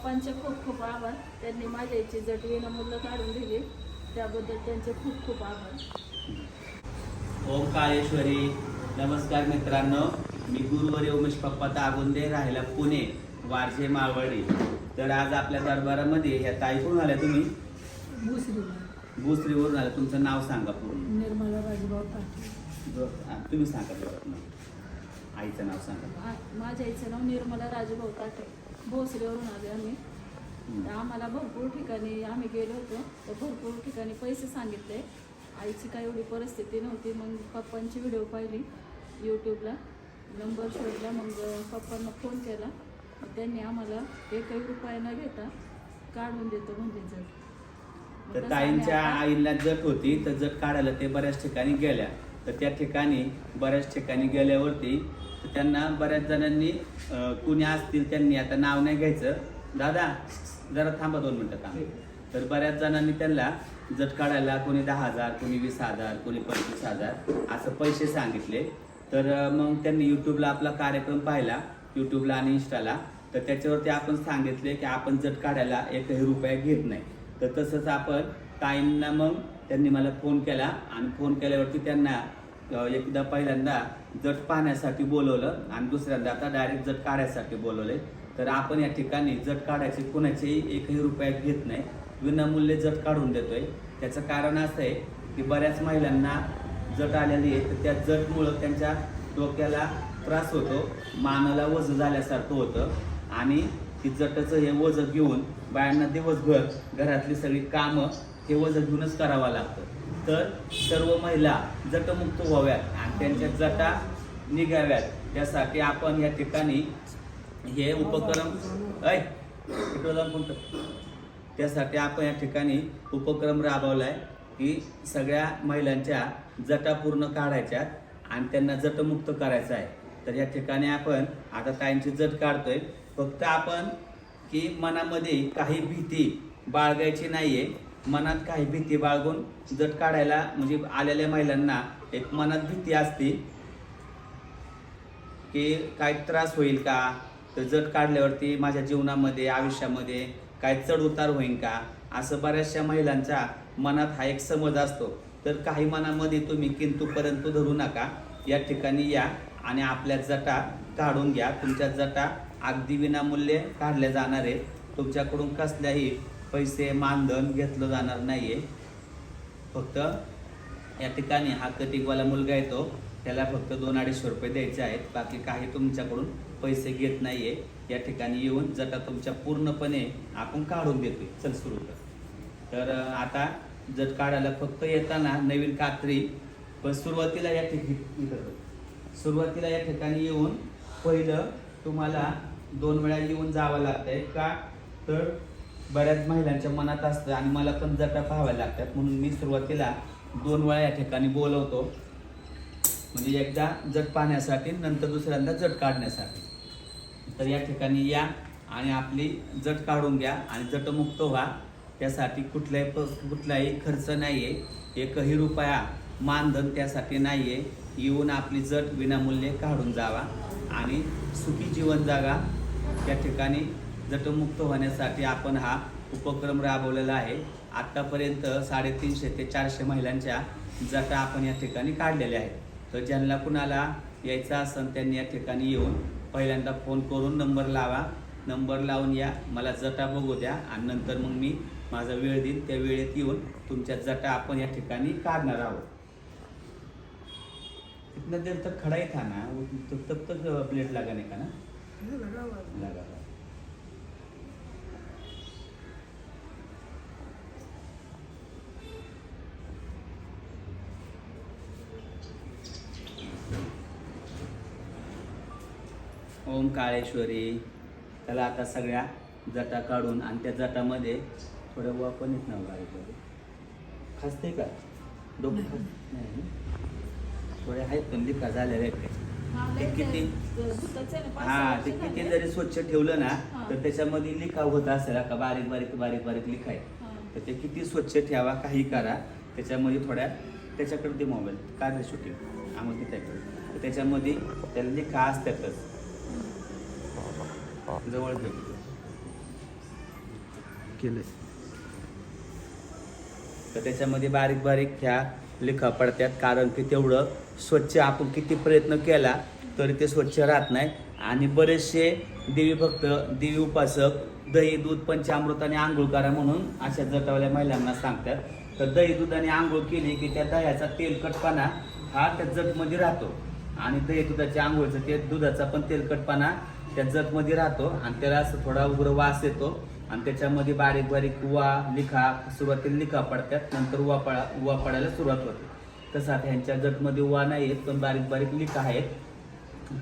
पप्पांचे खूप खूप आभार. त्यांनी माझ्या इथे जटवीनं मुलं काढून दिली. त्याबद्दल त्यांचे खूप खूप आभार. ओम काळेश्वरी. नमस्कार मित्रांनो. मी गुरुवारी उमेश पप्पा तागुंदे राहायला पुणे वारजे माळवडी. तर आज आपल्या दरबारामध्ये ह्या ताई कोण आल्या तुम्ही? भूश्रीवरून आल्या. तुमचं नाव सांगा पूर्ण. निर्मला राजभाऊ पाटील. तुम्ही सांगा. आईचं नाव सांगा. माझ्या आईचं नाव निर्मला राजभाऊ ताटे भोसरीवरून आले आम्ही. तर आम्हाला भरपूर ठिकाणी आम्ही गेलो होतो. तर भरपूर ठिकाणी पैसे सांगितले. आईची काही एवढी परिस्थिती नव्हती. मग पप्पांची व्हिडिओ पाहिली यूट्यूबला नंबर शोधला. मग पप्पांना फोन केला. त्यांनी आम्हाला एकही रुपया न घेता काढून देतो म्हणजे मग तर ताईंच्या आईला जट होती. तर जट काढायला ते बऱ्याच ठिकाणी गेल्या. तर त्या ठिकाणी बऱ्याच ठिकाणी गेल्यावरती तर त्यांना बऱ्याच जणांनी कुणी असतील त्यांनी आता नाव नाही घ्यायचं. दादा जरा थांबा दोन मिनटं थांबा. तर बऱ्याच जणांनी त्यांना जट काढायला कोणी दहा हजार कोणी वीस हजार कोणी पंचवीस हजार असं पैसे सांगितले. तर मग त्यांनी यूट्यूबला आपला कार्यक्रम पाहिला यूट्यूबला आणि इंस्टाला तर त्याच्यावरती आपण सांगितले की आपण जट काढायला एकही रुपया घेत नाही. तर तसंच आपण ताईंना मग त्यांनी मला फोन केला आणि फोन केल्यावरती त्यांना एकदा पहिल्यांदा जट पाहण्यासाठी बोलवलं आणि दुसऱ्यांदा आता डायरेक्ट जट काढायसाठी बोलवले तर आपण या ठिकाणी जट काढायचे कोणाचेही एकही रुपया घेत नाही. विनामूल्य जट काढून देतोय. त्याचं कारण असं आहे की बऱ्याच महिलांना जट आलेली आहे तर त्या जटमुळं त्यांच्या डोक्याला त्रास होतो मानाला वज झाल्यासारखं होतं. आणि ती जटाचं हे वज घेऊन बायांना दिवसभर घरातली सगळी कामं हे वजन घेऊनच करावं लागतं. तर सर्व महिला जटमुक्त व्हाव्यात आणि त्यांच्या जटा निघाव्यात. त्यासाठी आपण या ठिकाणी हे उपक्रम ऐ कोणतं? त्यासाठी आपण या ठिकाणी उपक्रम राबवलाय की सगळ्या महिलांच्या जटा पूर्ण काढायच्या आणि त्यांना जटमुक्त करायचं आहे. तर या ठिकाणी आपण आता काहींची जट काढतोय. फक्त आपण की मनामध्ये काही भीती बाळगायची नाही आहे मनात काही भीती बाळगून जट काढायला म्हणजे आलेल्या महिलांना एक मनात भीती असते की काय त्रास होईल का? तर जट काढल्यावरती माझ्या जीवनामध्ये आयुष्यामध्ये काय चढ उतार होईल का? असं बऱ्याचशा महिलांच्या मनात हा एक समज असतो. तर काही मनामध्ये तुम्ही किंतु परंतु धरू नका. या ठिकाणी या आणि आपल्या जटा काढून घ्या. तुमच्या जटा अगदी विनामूल्य काढले जाणार आहे तुमच्याकडून कसल्याही पैसे मानधन घेतलं जाणार नाही आहे फक्त या ठिकाणी हा कटिकवाला मुलगा येतो. त्याला फक्त दोन अडीचशे रुपये द्यायचे आहेत. बाकी काही तुमच्याकडून पैसे घेत नाही आहे या ठिकाणी येऊन जटा तुमच्या पूर्णपणे आपण काढून देतोय. चल सुरू कर. तर आता जट काढायला फक्त येताना नवीन कात्री. पण सुरुवातीला या ठिकाणी सुरुवातीला या ठिकाणी येऊन पहिलं तुम्हाला दोन वेळा येऊन जावं लागतंय का? तर बऱ्याच महिलांच्या मनात असतं आणि मला पण जटा पाहाव्या लागतात. म्हणून मी सुरुवातीला दोन वेळा या ठिकाणी बोलवतो. म्हणजे एकदा जट पाहण्यासाठी नंतर दुसऱ्यांदा जट काढण्यासाठी. तर या ठिकाणी या आणि आपली जट काढून घ्या आणि जटमुक्त व्हा. त्यासाठी कुठल्याही प- कुठलाही खर्च नाही आहे एकही रुपया मानधन त्यासाठी नाही आहे येऊन आपली जट विनामूल्य काढून जावा आणि सुखी जीवन जागा. त्या ठिकाणी जटमुक्त होण्यासाठी आपण हा उपक्रम राबवलेला आहे. आत्तापर्यंत साडेतीनशे ते चारशे महिलांच्या जटा आपण या ठिकाणी काढलेल्या आहेत. तर ज्यांना कुणाला यायचं असेल त्यांनी या ठिकाणी येऊन पहिल्यांदा फोन करून नंबर लावा. नंबर लावून या मला जटा बघू द्या आणि नंतर मग मी माझा वेळ देईन. त्या वेळेत येऊन तुमच्या जटा आपण या ठिकाणी काढणार आहोत. इतना देर तक खड़ा ही था ना तर तब तब तक प्लेट का ना? लगा लगा ओम काळेश्वरी. त्याला आता सगळ्या जटा काढून आणि त्या जटामध्ये थोडं वा पण येत ना खासते का? डोकं नाही थोडे आहेत पण लिका झालेले आहेत. ते. ते किती? हा ते किती जरी स्वच्छ ठेवलं ना. तर त्याच्यामध्ये लिखाव होत असेल का बारीक बारीक बारीक बारीक लिखाय. तर ते किती स्वच्छ ठेवा काही करा. त्याच्यामध्ये थोड्या त्याच्याकडे ते मोबाईल काढले शूटिंग आम्हाला तर त्याच्यामध्ये त्याला लिखा असतातच. जवळ केलंय. तर त्याच्यामध्ये बारीक बारीक ह्या लिखा पडतात कारण की तेवढं स्वच्छ आपण किती प्रयत्न केला तरी ते स्वच्छ राहत नाही. आणि बरेचसे देवी भक्त देवी उपासक दही दूध पंचामृत आणि आंघोळ करा म्हणून अशा जटावल्या महिलांना सांगतात. तर दही दुधाने आंघोळ केली की त्या दह्याचा तेलकटपणा हा त्या जटमध्ये राहतो. आणि दही दुधाच्या आंघोळचं ते दुधाचा पण तेलकटपणा त्या जटमध्ये राहतो. आणि त्याला असं थोडा उग्र वास येतो. आणि त्याच्यामध्ये बारीक बारीक उवा लिखा सुरुवातीला लिखा पडतात नंतर उवा पडा उवा पडायला सुरुवात होते. तसं आता ह्यांच्या जटमध्ये उवा नाही आहेत पण बारीक बारीक लिखा आहेत.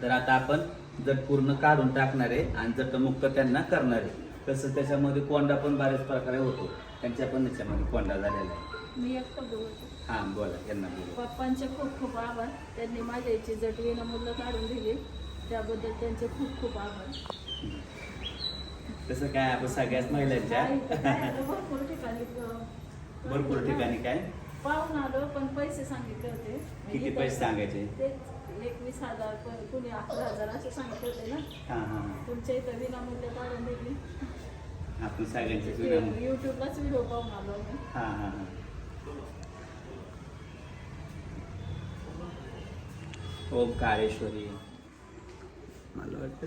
तर आता आपण जट पूर्ण काढून टाकणार आहे आणि जटमुक्त त्यांना करणार आहे. तसं त्याच्यामध्ये कोंडा पण बऱ्याच प्रकारे होतो. त्यांच्या पण त्याच्यामध्ये कोंडा झालेला आहे. मी एकटं बोलतो. हां बोला यांना बोला. पप्पांचे खूप खूप आभार. त्यांनी माझ्या याची जट विनामूल्य काढून दिली. त्याबद्दल त्यांचे खूप खूप आभार. तसं काय आपण सगळ्याच महिलांच्या? भरपूर ठिकाणी भरपूर ठिकाणी. काय पाहून आलो पण पैसे सांगितले होते. किती पैसे सांगायचे? तेच एकवीस हजार पण कुणी अकरा हजार असे सांगितले होते ना. हां हां हां. तुमच्या इथं विनामूल्य काढून दिली. आपण सगळ्यांचे युट्यूबलाच व्हिडिओ पाहून आलो हां हां हां. ओम काळेश्वरी मला वाटतं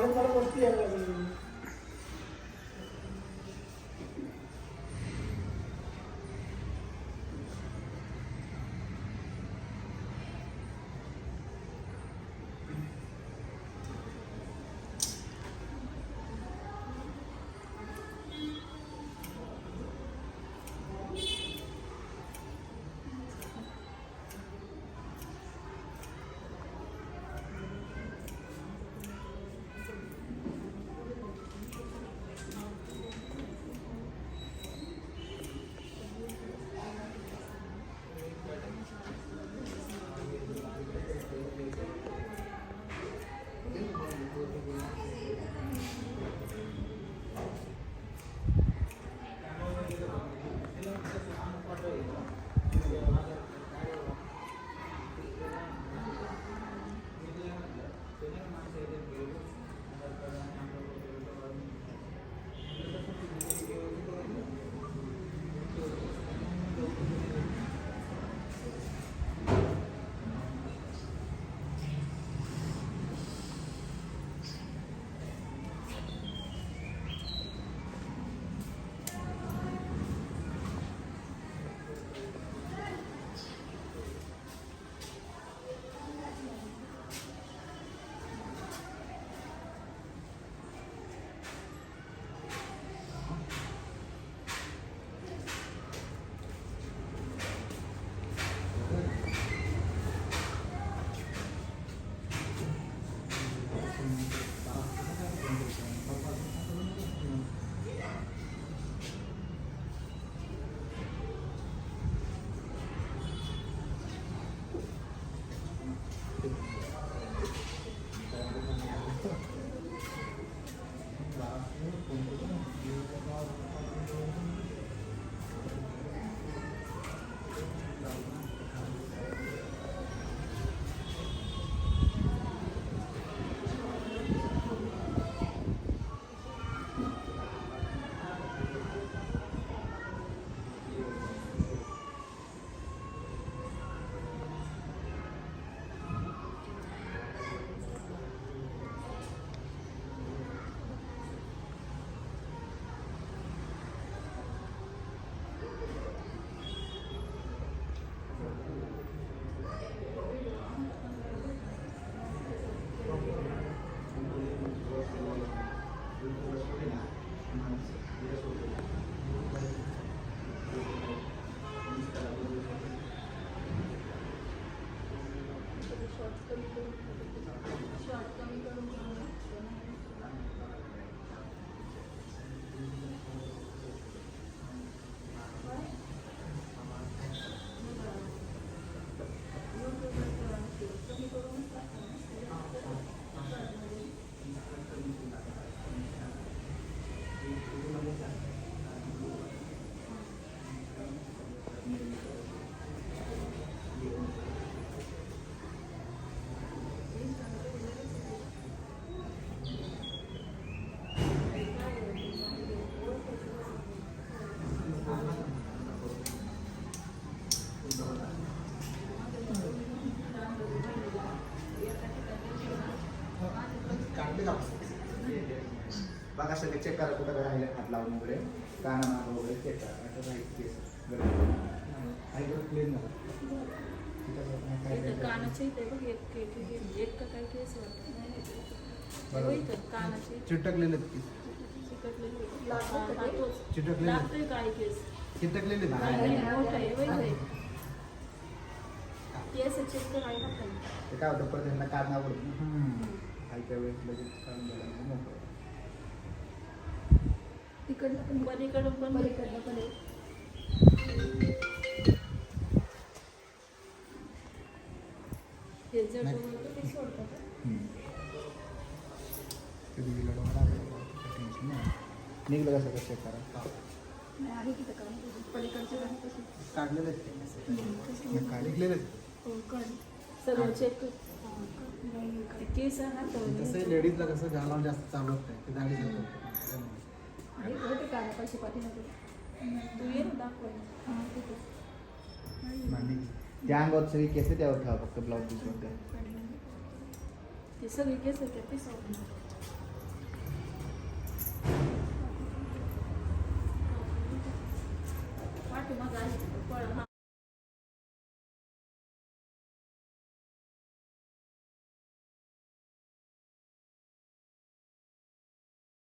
apretar dos piernas y बघा सगळे चेक करा कुठं काय राहिले हात लावून वगैरे. काना नाक वगैरे चेक करा. असं राहील केस बरं क्लीन चिटकलेले. चिटकलेले. चिटकलेले. ते काय होतं परत त्यांना काढणं आवडतं खायच्या वेळेस लगेच काढून द्यायला मोकळं. तिकडनं पण पलीकडून पण पलीकडनं आहे. हे जड ते सोडतात हं. निघलं कसं कसं चेक करा नाही, आहे ते. हं, कसं काढलेले. हो. सगळं चेक केस आहे ना तो तसं लेडीजला कसं घालावं जास्त चालवत नाही ते दाढी आहे का? ते कानापाशी पाठीमागे? तू ये ना दाखवायला हां त्या अंगावर सगळी केस त्यावर ठेवा फक्त ब्लाऊज पीसवर त्या ते सगळे केस त्या